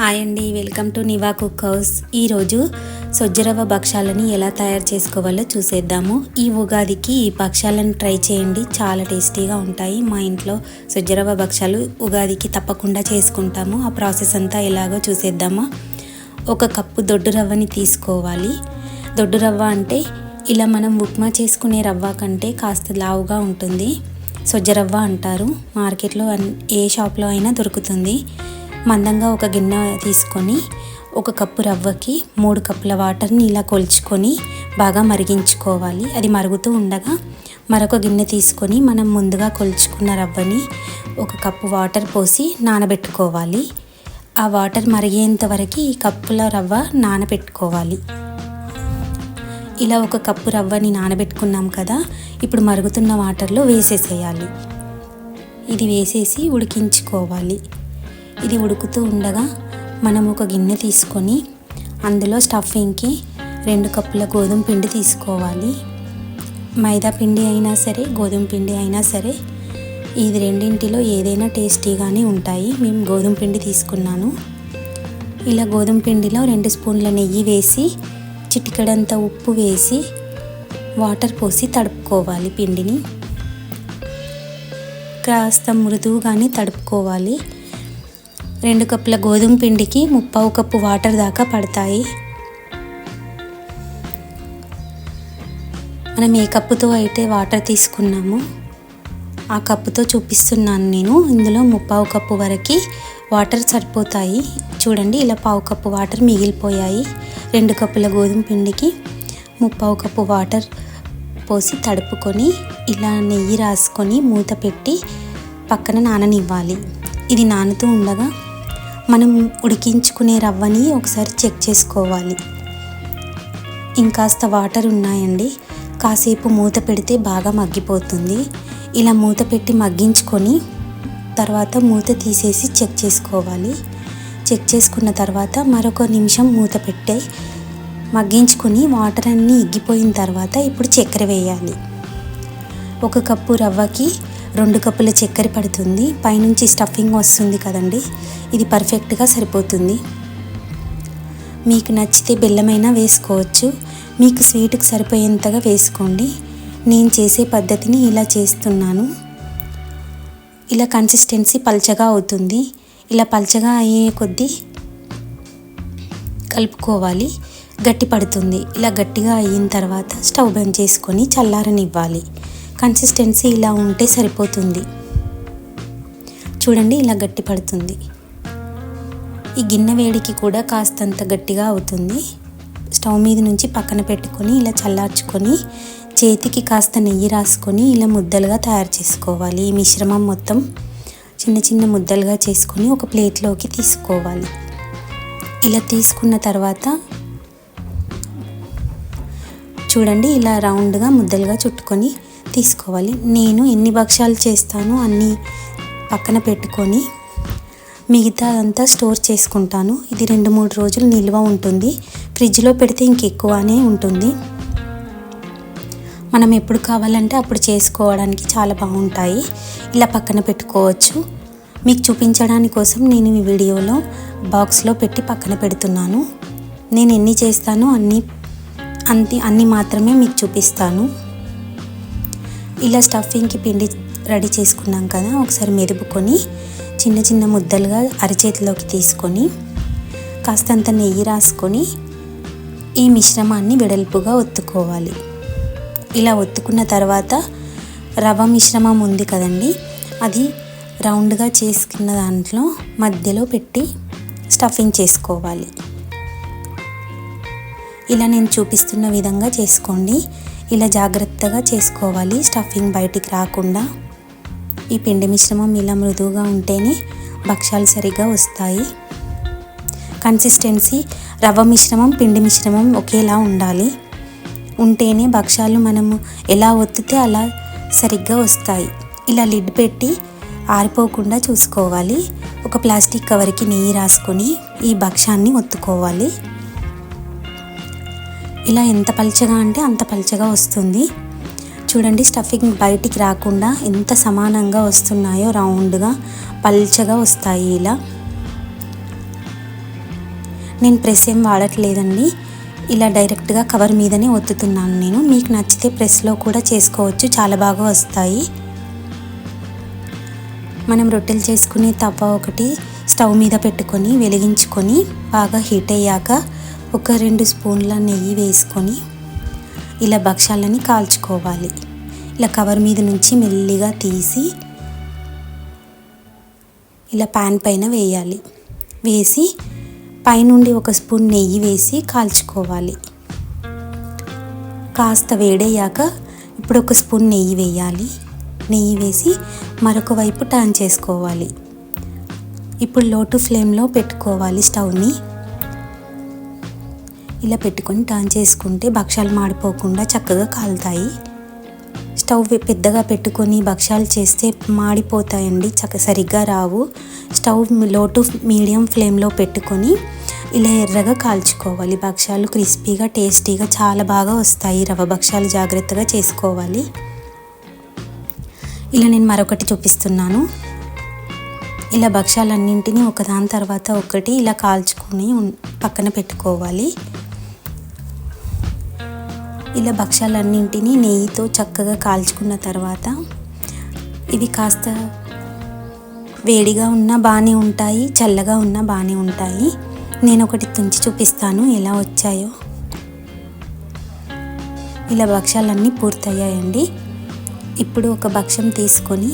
Hi అండి welcome to Niva cook house. ఈరోజు సొజ్జరవ భక్షాలని ఎలా తయారు చేసుకోవాలో చూసేద్దాము. ఈ ఉగాదికి ఈ భక్షాలను ట్రై చేయండి చాలా టేస్టీగా ఉంటాయి. మా ఇంట్లో సొజ్జరవ భక్షాలు ఉగాదికి తప్పకుండా చేసుకుంటాము. ఆ ప్రాసెస్ అంతా ఎలాగో చూసేద్దామా. ఒక కప్పు దొడ్డు రవ్వని తీసుకోవాలి. దొడ్డు రవ్వ అంటే ఇలా మనం ఉప్మా చేసుకునే రవ్వ కంటే కాస్త లావుగా ఉంటుంది. సొజ్జరవ్వ అంటారు. మార్కెట్లో అన్- ఏ షాప్లో అయినా దొరుకుతుంది. మందంగా ఒక గిన్నె తీసుకొని ఒక కప్పు రవ్వకి మూడు కప్పుల వాటర్ని ఇలా కొలుచుకొని బాగా మరిగించుకోవాలి. అది మరుగుతూ ఉండగా మరొక గిన్నె తీసుకొని మనం ముందుగా కొలుచుకున్న రవ్వని ఒక కప్పు వాటర్ పోసి నానబెట్టుకోవాలి. ఆ వాటర్ మరిగేంత వరకు ఈ కప్పుల రవ్వ నానబెట్టుకోవాలి. ఇలా ఒక కప్పు రవ్వని నానబెట్టుకున్నాం కదా ఇప్పుడు మరుగుతున్న వాటర్లో వేసేసేయాలి. ఇది వేసేసి ఉడికించుకోవాలి. ఇది ఉడుకుతూ ఉండగా మనం ఒక గిన్నె తీసుకొని అందులో స్టఫింగ్కి రెండు కప్పుల గోధుమ పిండి తీసుకోవాలి. మైదా పిండి అయినా సరే గోధుమ పిండి అయినా సరే ఇది రెండింటిలో ఏదైనా టేస్టీగానే ఉంటాయి. మేము గోధుమ పిండి తీసుకున్నాను. ఇలా గోధుమ పిండిలో రెండు స్పూన్ల నెయ్యి వేసి చిటికడంత ఉప్పు వేసి వాటర్ పోసి తడుపుకోవాలి పిండిని. కాస్త మృదువుగానే తడుపుకోవాలి. రెండు కప్పుల గోధుమ పిండికి ముప్పావు కప్పు వాటర్ దాకా పడతాయి. మనం ఏ కప్పుతో అయితే వాటర్ తీసుకున్నామో ఆ కప్పుతో చూపిస్తున్నాను నేను. ఇందులో ముప్పావు కప్పు వరకు వాటర్ సరిపోతాయి. చూడండి ఇలా పావు కప్పు వాటర్ మిగిలిపోయాయి. రెండు కప్పుల గోధుమ పిండికి ముప్పావు కప్పు వాటర్ పోసి తడుపుకొని ఇలా నెయ్యి రాసుకొని మూత పెట్టి పక్కన నాననివ్వాలి. ఇది నానుతూ ఉండగా మనం ఉడికించుకునే రవ్వని ఒకసారి చెక్ చేసుకోవాలి. ఇంకాస్త వాటర్ ఉన్నాయండి. కాసేపు మూత పెడితే బాగా మగ్గిపోతుంది. ఇలా మూత పెట్టి మగ్గించుకొని తర్వాత మూత తీసేసి చెక్ చేసుకోవాలి. చెక్ చేసుకున్న తర్వాత మరొక నిమిషం మూత పెట్టే మగ్గించుకొని వాటర్ అన్నీ ఎగ్గిపోయిన తర్వాత ఇప్పుడు చక్కెర వేయాలి. ఒక కప్పు రవ్వకి రెండు కప్పుల చక్కెర పడుతుంది. పైనుంచి స్టఫింగ్ వస్తుంది కదండి. ఇది పర్ఫెక్ట్గా సరిపోతుంది. మీకు నచ్చితే బెల్లమైనా వేసుకోవచ్చు. మీకు స్వీట్కి సరిపోయేంతగా వేసుకోండి. నేను చేసే పద్ధతిని ఇలా చేస్తున్నాను. ఇలా కన్సిస్టెన్సీ పల్చగా అవుతుంది. ఇలా పల్చగా అయ్యే కొద్దీ కలుపుకోవాలి. గట్టి పడుతుంది. ఇలా గట్టిగా అయిన తర్వాత స్టవ్ బంద్ చేసుకొని చల్లారనివ్వాలి. కన్సిస్టెన్సీ ఇలా ఉంటే సరిపోతుంది. చూడండి ఇలా గట్టి పడుతుంది. ఈ గిన్నె వేడికి కూడా కాస్తంత గట్టిగా అవుతుంది. స్టవ్ మీద నుంచి పక్కన పెట్టుకొని ఇలా చల్లార్చుకొని చేతికి కాస్త నెయ్యి రాసుకొని ఇలా ముద్దలుగా తయారు చేసుకోవాలి. ఈ మిశ్రమం మొత్తం చిన్న చిన్న ముద్దలుగా చేసుకొని ఒక ప్లేట్లోకి తీసుకోవాలి. ఇలా తీసుకున్న తర్వాత చూడండి ఇలా రౌండ్గా ముద్దలుగా చుట్టుకొని తీసుకోవాలి. నేను ఎన్ని భక్ష్యాలు చేస్తాను అన్నీ పక్కన పెట్టుకొని మిగతా అంతా స్టోర్ చేసుకుంటాను. ఇది రెండు మూడు రోజులు నిల్వ ఉంటుంది. ఫ్రిడ్జ్లో పెడితే ఇంకెక్కువనే ఉంటుంది. మనం ఎప్పుడు కావాలంటే అప్పుడు చేసుకోవడానికి చాలా బాగుంటాయి. ఇలా పక్కన పెట్టుకోవచ్చు. మీకు చూపించడానికి కోసం నేను ఈ వీడియోలో బాక్స్లో పెట్టి పక్కన పెడుతున్నాను. నేను ఎన్ని చేస్తానో అన్ని అంతే అన్ని మాత్రమే మీకు చూపిస్తాను. ఇలా స్టఫింగ్కి పిండి రెడీ చేసుకున్నాం కదా ఒకసారి మెదుపుకొని చిన్న చిన్న ముద్దలుగా అరచేతిలోకి తీసుకొని కాస్తంత నెయ్యి రాసుకొని ఈ మిశ్రమాన్ని వెడల్పుగా ఒత్తుకోవాలి. ఇలా ఒత్తుకున్న తర్వాత రవ మిశ్రమం ఉంది కదండి అది రౌండ్గా చేసుకున్న దాంట్లో మధ్యలో పెట్టి స్టఫింగ్ చేసుకోవాలి. ఇలా నేను చూపిస్తున్న విధంగా చేసుకోండి. ఇలా జాగ్రత్తగా చేసుకోవాలి. స్టఫింగ్ బయటికి రాకుండా. ఈ పిండి మిశ్రమం ఇలా మృదువుగా ఉంటేనే భక్ష్యాలు సరిగ్గా వస్తాయి. కన్సిస్టెన్సీ రవ్వ మిశ్రమం పిండి మిశ్రమం ఒకేలా ఉండాలి. ఉంటేనే భక్ష్యాలు మనము ఎలా ఒత్తితే అలా సరిగ్గా వస్తాయి. ఇలా లిడ్ పెట్టి ఆరిపోకుండా చూసుకోవాలి. ఒక ప్లాస్టిక్ కవర్కి నెయ్యి రాసుకొని ఈ భక్ష్యాన్ని ఒత్తుకోవాలి. ఇలా ఎంత పల్చగా అంటే అంత పలచగా వస్తుంది. చూడండి స్టఫింగ్ బయటికి రాకుండా ఎంత సమానంగా వస్తున్నాయో రౌండ్గా పల్చగా వస్తాయి ఇలా. నేను ప్రెస్ ఏం వాడట్లేదండి. ఇలా డైరెక్ట్గా కవర్ మీదనే ఒత్తుతున్నాను నేను. మీకు నచ్చితే ప్రెస్లో కూడా చేసుకోవచ్చు. చాలా బాగా వస్తాయి. మనం రొట్టెలు చేసుకునే తవ్వ ఒకటి స్టవ్ మీద పెట్టుకొని వెలిగించుకొని బాగా హీట్ అయ్యాక ఒక రెండు స్పూన్ల నెయ్యి వేసుకొని ఇలా భక్షాలని కాల్చుకోవాలి. ఇలా కవర్ మీద నుంచి మెల్లిగా తీసి ఇలా ప్యాన్ పైన వేయాలి. వేసి పైనుండి ఒక స్పూన్ నెయ్యి వేసి కాల్చుకోవాలి. కాస్త వేడయ్యాక ఇప్పుడు ఒక స్పూన్ నెయ్యి వేయాలి. నెయ్యి వేసి మరొక వైపు టర్న్ చేసుకోవాలి. ఇప్పుడు లోటు ఫ్లేమ్లో పెట్టుకోవాలి స్టవ్ని. ఇలా పెట్టుకొని టర్న్ చేసుకుంటే భక్షాలు మాడిపోకుండా చక్కగా కాలుతాయి. స్టవ్ పెద్దగా పెట్టుకొని భక్షాలు చేస్తే మాడిపోతాయండి చక్క సరిగ్గా రావు. స్టవ్లో టు మీడియం ఫ్లేమ్లో పెట్టుకొని ఇలా ఎర్రగా కాల్చుకోవాలి. భక్షాలు క్రిస్పీగా టేస్టీగా చాలా బాగా వస్తాయి. రవ్వ భక్షాలు జాగ్రత్తగా చేసుకోవాలి. ఇలా నేను మరొకటి చూపిస్తున్నాను. ఇలా భక్ష్యాలన్నింటినీ ఒకదాని తర్వాత ఒకటి ఇలా కాల్చుకొని పక్కన పెట్టుకోవాలి. ఇలా భక్ష్యాలన్నింటినీ నెయ్యితో చక్కగా కాల్చుకున్న తర్వాత ఇవి కాస్త వేడిగా ఉన్నా బాగానే ఉంటాయి చల్లగా ఉన్నా బాగానే ఉంటాయి. నేను ఒకటి తుంచి చూపిస్తాను ఎలా వచ్చాయో. ఇలా భక్షాలన్నీ పూర్తయ్యాయండి. ఇప్పుడు ఒక భక్ష్యం తీసుకొని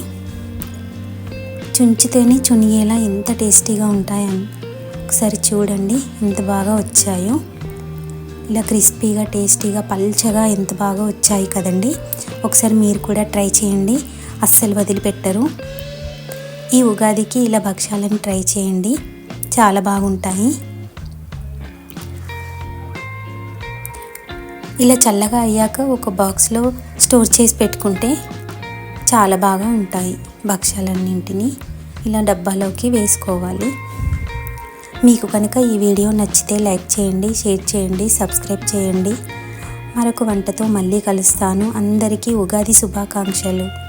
చుంచితేనే చునిగేలా ఎంత టేస్టీగా ఉంటాయని ఒకసారి చూడండి ఎంత బాగా వచ్చాయో. ఇలా క్రిస్పీగా టేస్టీగా పల్చగా ఎంత బాగా వచ్చాయి కదండి. ఒకసారి మీరు కూడా ట్రై చేయండి. అస్సలు వదిలిపెట్టరు. ఈ ఉగాదికి ఇలా భక్ష్యాలను ట్రై చేయండి. చాలా బాగుంటాయి. ఇలా చల్లగా అయ్యాక ఒక బాక్స్లో స్టోర్ చేసి పెట్టుకుంటే చాలా బాగా ఉంటాయి భక్ష్యాలన్నింటినీ. ఇలా డబ్బాలోకి వేసుకోవాలి. మీకు కనుక ఈ వీడియో నచ్చితే లైక్ చేయండి షేర్ చేయండి సబ్స్క్రైబ్ చేయండి. మరొక వంటతో మళ్ళీ కలుస్తాను. అందరికీ ఉగాది శుభాకాంక్షలు.